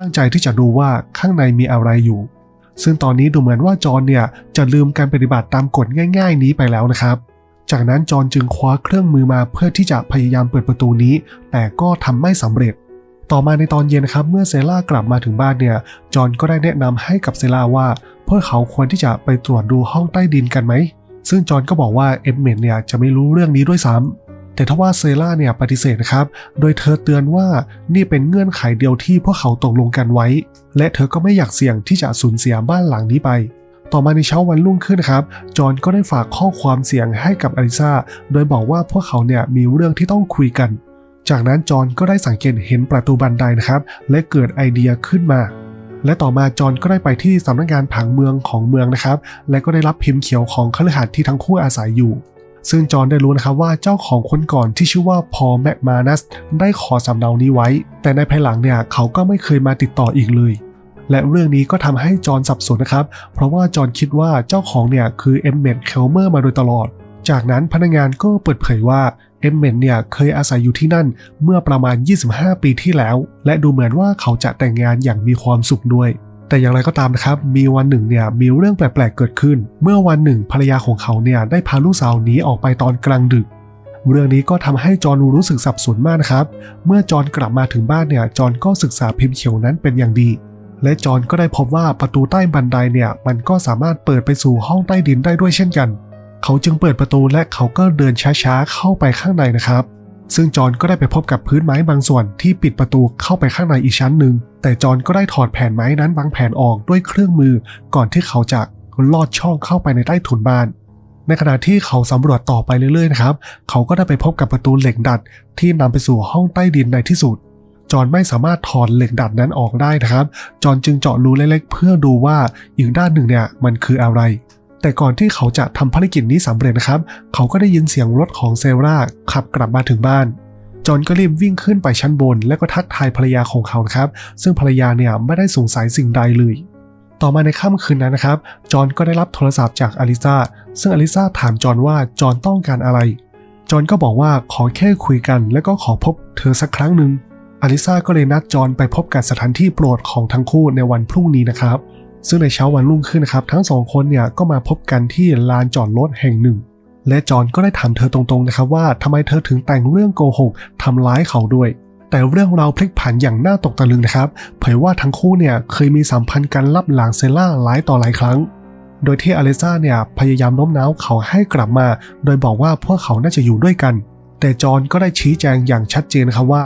ตั้งใจที่จะดูว่าข้างในมีอะไรอยู่ ซึ่งตอนนี้ดูเหมือนว่าจอนเนี่ยจะลืมการปฏิบัติตามกฎง่าย ๆ นี้ไปแล้วนะครับ จากนั้นจอนจึงคว้าเครื่องมือมาเพื่อที่จะพยายามเปิดประตูนี้ แต่ก็ทำไม่สำเร็จ ต่อมาในตอนเย็นครับเมื่อเซล่ากลับมาถึงบ้านเนี่ยจอนก็ได้แนะนำให้กับเซล่าว่าพวกเขาควรที่จะไปตรวจดูห้องใต้ดินกันไหมซึ่งจอนก็บอกว่าเอ็ดเมนเนี่ยจะไม่รู้เรื่องนี้ด้วยซ้ำ แต่ทว่าเซล่าเนี่ยปฏิเสธนะครับ โดยเธอเตือนว่านี่เป็นเงื่อนไขเดียวที่พวกเขาตกลงกันไว้ และเธอก็ไม่อยากเสี่ยงที่จะสูญเสียบ้านหลังนี้ไป ต่อมาในเช้าวันรุ่งขึ้นนะครับ จอห์นก็ได้ฝากข้อความเสียงให้กับอลิซาโดยบอกว่าพวกเขาเนี่ยมีเรื่องที่ต้องคุยกัน จากนั้นจอห์นก็ได้สังเกตเห็นประตูบันไดนะครับ และเกิดไอเดียขึ้นมาและต่อมาจอห์นก็ได้ไปที่สำนักงานผังเมืองของเมืองนะครับ และก็ได้รับพิมพ์เขียวของคฤหาสน์ที่ทั้งคู่อาศัยอยู่ ซึ่งจอห์นได้รู้นะครับว่าเจ้าของคนก่อนที่ชื่อว่าพอแมคมานัสได้ขอสำเนานี้ไว้ แต่ในภายหลังเนี่ยเขาก็ไม่เคยมาติดต่ออีกเลย และเรื่องนี้ก็ทำให้จอห์นสับสนนะครับ เพราะว่าจอห์นคิดว่าเจ้าของเนี่ยคือเอมเมดเคลเมอร์มาโดยตลอด จากนั้นพนักงานก็เปิดเผยว่าเอมเมดเนี่ยเคยอาศัยอยู่ที่นั่นเมื่อประมาณ 25 ปีที่แล้ว และดูเหมือนว่าเขาจะแต่งงานอย่างมีความสุขด้วย แต่อย่างไรก็ตามนะครับ มีวันหนึ่งเนี่ยมีเรื่องแปลกๆเกิดขึ้น เมื่อวันหนึ่งภรรยาของเขาเนี่ยได้พาลูกสาวหนีออกไปตอนกลางดึก เรื่องนี้ก็ทำให้จอห์นรู้สึกสับสนมากนะครับ เมื่อจอห์นกลับมาถึงบ้านเนี่ยจอห์นก็ศึกษาพิมพ์เขียวนั้นเป็นอย่างดี และจอห์นก็ได้พบว่าประตูใต้บันไดเนี่ยมันก็สามารถเปิดไปสู่ห้องใต้ดินได้ด้วยเช่นกัน เขาจึงเปิดประตูและเขาก็เดินช้าๆเข้าไปข้างในนะครับ ซึ่งจอห์นก็ได้ไปพบกับพื้นไม้บางส่วนที่ปิดประตูเข้าไปข้างในอีกชั้นหนึ่ง แต่จอห์นก็ได้ถอดแผ่นไม้นั้นบางแผ่นออกด้วยเครื่องมือ ก่อนที่เขาจะลอดช่องเข้าไปในใต้ถุนบ้าน ในขณะที่เขาสำรวจต่อไปเรื่อยๆนะครับ เขาก็ได้ไปพบกับประตูเหล็กดัดที่นำไปสู่ห้องใต้ดินในที่สุด จอห์นไม่สามารถถอดเหล็กดัดนั้นออกได้นะครับ จอห์นจึงเจาะรูเล็กๆ เพื่อดูว่าอีกด้านหนึ่งเนี่ยมันคืออะไร แต่ก่อนที่เขาจะทำภารกิจนี้สำเร็จนะครับ เขาก็ได้ยินเสียงรถของเซราขับกลับมาถึงบ้านจอห์นก็รีบวิ่งขึ้นไปชั้นบน และก็ทักทายภรรยาของเขาครับ ซึ่งภรรยาเนี่ยไม่ได้สงสัยสิ่งใดเลย ต่อมาในค่ำคืนนั้นนะครับ จอห์นก็ได้รับโทรศัพท์จากอลิซาซึ่งอลิซาถามจอห์นว่าจอห์นต้องการอะไร จอห์นก็บอกว่าขอแค่คุยกัน และก็ขอพบเธอสักครั้งหนึ่งอลิซาก็เลยนัดจอห์นไปพบกับสถานที่โปรดของทั้งคู่ในวันพรุ่งนี้นะครับ ซึ่งในเช้าวันรุ่งขึ้นนะครับ ทั้งสองคนเนี่ยก็มาพบกันที่ลานจอดรถแห่งหนึ่ง และจอห์นก็ได้ถามเธอตรงๆนะครับว่าทำไมเธอถึงแต่งเรื่องโกหกทำร้ายเขาด้วย แต่เรื่องราวพลิกผันอย่างน่าตกตะลึงนะครับเผยว่าทั้งคู่เนี่ยเคยมีสัมพันธ์กันลับหลังเซล่าหลายต่อหลายครั้ง โดยที่อเลซ่าเนี่ยพยายามโน้มน้าวเขาให้กลับมา โดยบอกว่าพวกเขาน่าจะอยู่ด้วยกัน แต่จอห์นก็ได้ชี้แจงอย่างชัดเจนครับว่า